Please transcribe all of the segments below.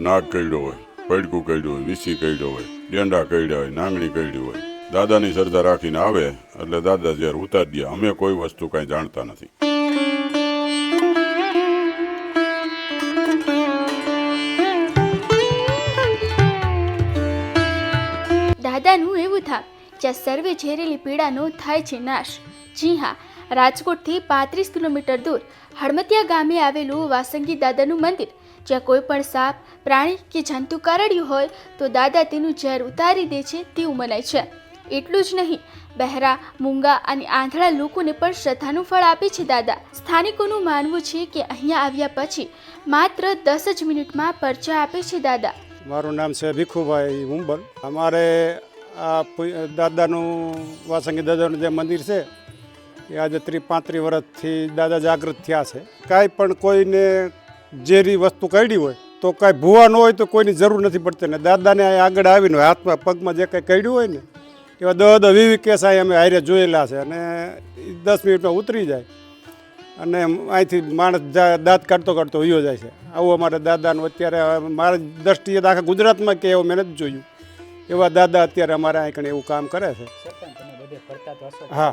નાગ કરડ્યો હોય, પડકું કરડ્યું હોય, વીસી કરડ્યો હોય, ડેંડા કરડ્યા હોય, નાંગણી કરડી હોય. દાદાની શ્રદ્ધા રાખીને આવે, એટલે દાદા જ્યારે ઉતાર દે, અમે કોઈ વસ્તુ કાંઈ જાણતા નથી. દાદાનું એવું થાપ જ્યાં સર્વે ઝેરેલી પીડાનો થાય છે નાશ. જી હા, રાજકોટથી પાંત્રીસ કિલોમીટર દૂર, હળમતિયા ગામે આવેલું વાસંગી દાદાનું મંદિર જ્યાં કોઈ પણ સાપ, પ્રાણી કે જંતુ કરડ્યું હોય તો દાદા તેનું ઝેર ઉતારી દે છે તેવું મનાય છે. એટલું જ નહીં, બહેરા, મૂંગા અને આંધળા લોકોને પણ શ્રદ્ધાનું ફળ આપે છે દાદા. સ્થાનિકોનું માનવું છે કે અહીંયા આવ્યા પછી માત્ર દસ જ મિનિટમાં પરચા આપે છે દાદા. મારું નામ છે ભીખુભાઈ ઉંબલ અમારે આ દાદાનું, વાસંગી દાદાનું જે મંદિર છે, એ આજે ત્રી પાંત્રીસ વર્ષથી દાદા જાગૃત થયા છે. કાંઈ પણ કોઈને ઝેરી વસ્તુ કાઢી હોય, તો કાંઈ ભૂવા ન હોય તો કોઈની જરૂર નથી પડતી. ને દાદાને આગળ આવીને હાથમાં પગમાં જે કાંઈ કર્યું હોય ને, એવા દહ દહ વીવી કેસ અહીં અમે હારે જોયેલા છે. અને દસ મિનિટમાં ઉતરી જાય. અને અહીંથી માણસ દાંત કાઢતો કાઢતો વયો જાય છે. આવું અમારા દાદાનું અત્યારે મારા દ્રષ્ટિએ આખા ગુજરાતમાં કે એવું મેં નથી જોયું. એવા દાદા અત્યારે અમારે અહીં એવું કામ કરે છે. હા.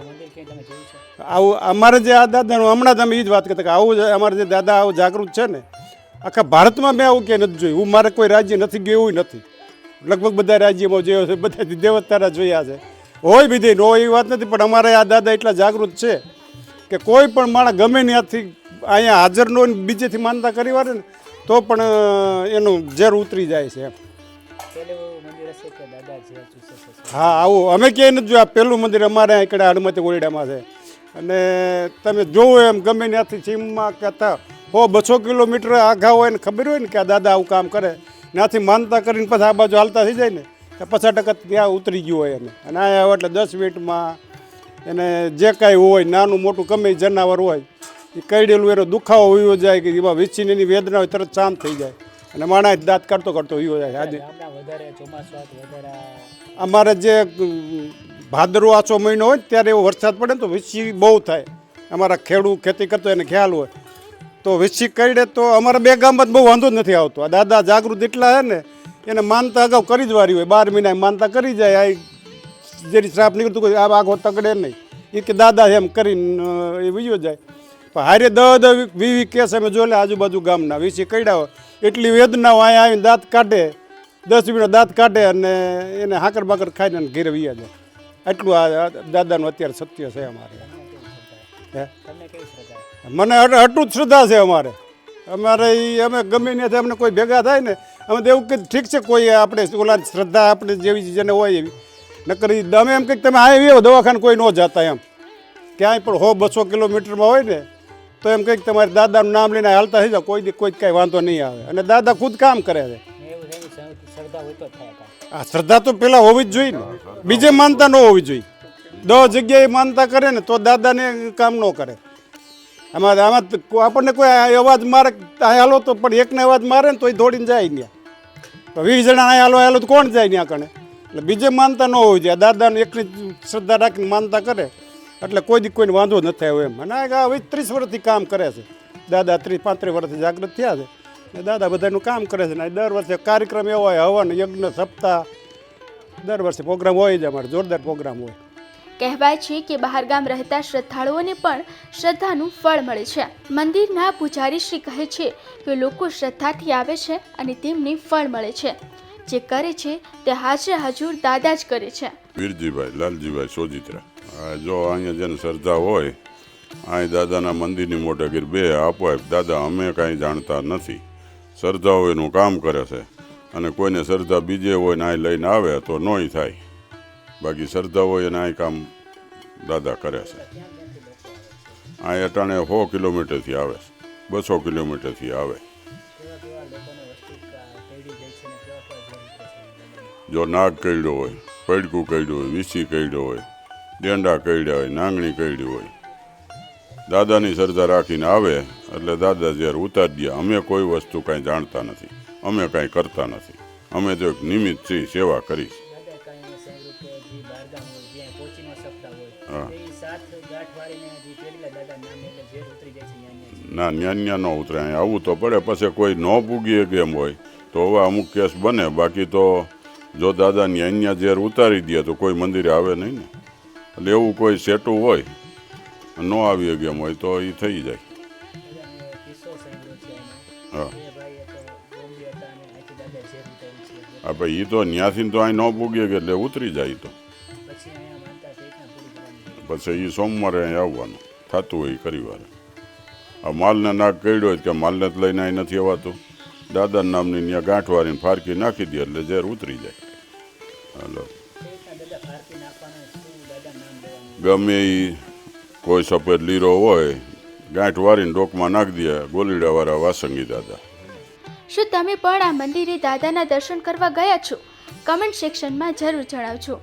આવું અમારે જે આ દાદાનું હમણાં તમે એ જ વાત કરતા કે આવું અમારે જે દાદા આવું જાગૃત છે ને આખા ભારતમાં મેં આવું ક્યાંય નથી જોયું. હું મારે કોઈ રાજ્ય નથી ગયું એવું નથી. લગભગ બધા રાજ્યમાં જોયો છે બધા દેવતારા જોયા છે. હોય બીજી નો એ વાત નથી પણ અમારે આ દાદા એટલા જાગૃત છે કે કોઈ પણ માણસ ગમે ત્યાંથી અહીંયા હાજર ન હોય બીજેથી માનતા કરી વાળે ને તો પણ એનું ઝેર ઉતરી જાય છે એમ. હા, આવું. અમે ક્યાંય નથી જોયા. પહેલું મંદિર અમારે અહીં કડે હનુમતી ઓરડામાં છે. અને તમે જોવો એમ ગમે ત્યાંથી ચીમમાં કહેતા, હો, બસો કિલોમીટર આઘા હોય ને ખબર હોય ને કે દાદા આવું કામ કરે. ત્યાંથી માનતા કરીને પછી આ બાજુ હાલતા થઈ જાય ને, તો પચાસ ટકા ત્યાં ઉતરી ગયું હોય એને. અને અહીંયા આવે એટલે દસ મિનિટમાં એને જે કાંઈ હોય, નાનું મોટું ગમે જનાવર હોય, એ કઈડેલું એનો દુખાવો હોયો જાય કે એમાં એની વેદના હોય તરત શાંત થઈ જાય. અને માણસ દાંત કાઢતો કાઢતો વયો જાય આજે. અમારે જે ભાદરવો આછો મહિનો હોય ત્યારે એવો વરસાદ પડે ને તો વીસી બહુ થાય. અમારા ખેડૂત ખેતી કરતો એને ખ્યાલ હોય. તો વીછી કરડે તો અમારા બે ગામમાં જ બહુ વાંધો જ નથી આવતો. આ દાદા જાગૃત એટલા છે ને એને માનતા અગાઉ કરી જ વારી હોય. બાર મહિના માનતા કરી જાય આ જેની શ્રાપ નીકળતું કોઈ આ આખો તગડે નહીં. એ કે દાદા એમ કરીને એ વયો જાય. પણ હારે દહ દહ વી વી કેસ અમે જોયેલા આજુબાજુ ગામના. વીસી કડ્યા હોય. એટલી વેદનાઓ અહીંયા આવીને દાંત કાઢે, દસ મિનિટ દાંત કાઢે અને એને હાકર બાકર ખાઈને અને ઘેરે વૈયા જાય. એટલું આ દાદાનું અત્યારે સત્ય છે અમારે. હે? મને અટૂટ શ્રદ્ધા છે અમારે. અમારે અમે ગમે ત્યાંથી અમને કોઈ ભેગા થાય ને, અમે તો એવું કે ઠીક છે, કોઈ આપણે ઓલા શ્રદ્ધા આપણે જેવી જેને હોય એવી. નકર અમે એમ કંઈક તમે આવો દવાખાને કોઈ ન જતા એમ. ક્યાંય પણ હો બસો કિલોમીટરમાં હોય ને તો એમ કંઈક તમારે દાદાનું નામ લઈને હાલતા થઈ જાવ કોઈ દી કોઈ કાંઈ વાંધો નહીં આવે. અને દાદા ખુદ કામ કરે છે. આ શ્રદ્ધા તો પેલા હોવી જ જોઈએ ને. બીજે માનતા ન હોવી જોઈએ. દસ જગ્યાએ માનતા કરે ને તો દાદાને કામ ન કરે. આમાં આમાં આપણને કોઈ અવાજ મારે હાલો તો પણ એકને અવાજ મારે ને તો એ દોડીને જાય ત્યાં તો વીસ જણા હાલો હાલો તો કોણ જાય ત્યાં કણે? એટલે બીજે માનતા ન હોવી જોઈએ. દાદાને એકની શ્રદ્ધા રાખીને માનતા કરે. એટલે કોઈ દી કોઈને વાંધો નથી આવ્યો એમ. અને આ હવે ત્રીસ વર્ષથી કામ કરે છે. દાદા ત્રીસ પાંત્રીસ વર્ષથી જાગૃત થયા છે. ને દાદા બધાનું કામ કરે છે. ને દર વર્ષે કાર્યક્રમ એવો હોય હવન યજ્ઞ સપ્તાહ. દર વર્ષે પ્રોગ્રામ હોય જ અમારે જોરદાર પ્રોગ્રામ હોય. કહેવાય છે કે બહારગામ રહેતા શ્રદ્ધાળુઓને પણ શ્રદ્ધાનું ફળ મળે છે. મંદિરના પૂજારી શ્રી કહે છે કે લોકો શ્રદ્ધાથી આવે છે અને તેમને ફળ મળે છે. જે કરે છે તે હાજર હજુર દાદા જ કરે છે. વીરજીભાઈ લાલજીભાઈ સોજિત્રા. જો અહીંયા જેને શ્રદ્ધા હોય અહીં દાદાના મંદિરની મોટેગીર બે આપો દાદા, અમે કાંઈ જાણતા નથી. શ્રદ્ધાઓ એનું કામ કરે છે. અને કોઈને શ્રદ્ધા બીજે હોય ને અહીં લઈને આવે તો નોય થાય. બાકી શ્રદ્ધા હોય એને અહીં કામ દાદા કરે છે. અહીં અટાણે સો કિલોમીટરથી આવે બસો કિલોમીટરથી આવે. જો નાગ કરડ્યો હોય, પડકું કરડ્યું હોય, વીસી કરડ્યો હોય ડેંડા કરડ્યા હોય નાંગણી કરડી હોય. દાદાની શ્રદ્ધા રાખીને આવે એટલે દાદા જ્યારે ઉતારી દે અમે કોઈ વસ્તુ કાંઈ જાણતા નથી. અમે કાંઈ કરતા નથી. અમે તો એક નિમિત્ત છીએ સેવા કરીશ ન શકતા હા. હોય તો એ સાત ગાંઠ વાળીને જે પેલા દાદા નામ એટલે ઝેર ઉતરી જાય છે ન્યા ન્યા જ. ના ઉતરે. આવવું તો પડે પછી કોઈ ન પૂગીએ ગેમ હોય? તો હવે અમુક કેસ બને. બાકી તો જો દાદાની અહીંયા ઝેર ઉતારી દે તો કોઈ મંદિરે આવે નહીં ને? એટલે એવું કોઈ સેટું હોય, ન આવી ગેમ હોય તો એ થઈ જાય. હા. ભાઈ એ તો ન્યાથી તો અહીં ન પૂગે કે એટલે ઉતરી જાય તો. પછી એ સોમવારે અહીં આવવાનું, થતું હોય કરી વાર. આ માલને નાક કર્યો હોય કે માલને જ લઈને અહીં નથી આવતું દાદા નામની ત્યાં ગાંઠ વાળીને ફારકી નાખી દે એટલે ઝેર ઉતરી જાય. હાલો. ગમે એ કોઈ સફેદ લીરો હોય, ગાંઠ વારીને ડોકમાં નાખી દે, ગોલીડાવાળા વાસંગી દાદા. શું તમે પણ આ મંદિરે દાદાના દર્શન કરવા ગયા છો? કમેન્ટ સેક્શનમાં જરૂર જણાવજો.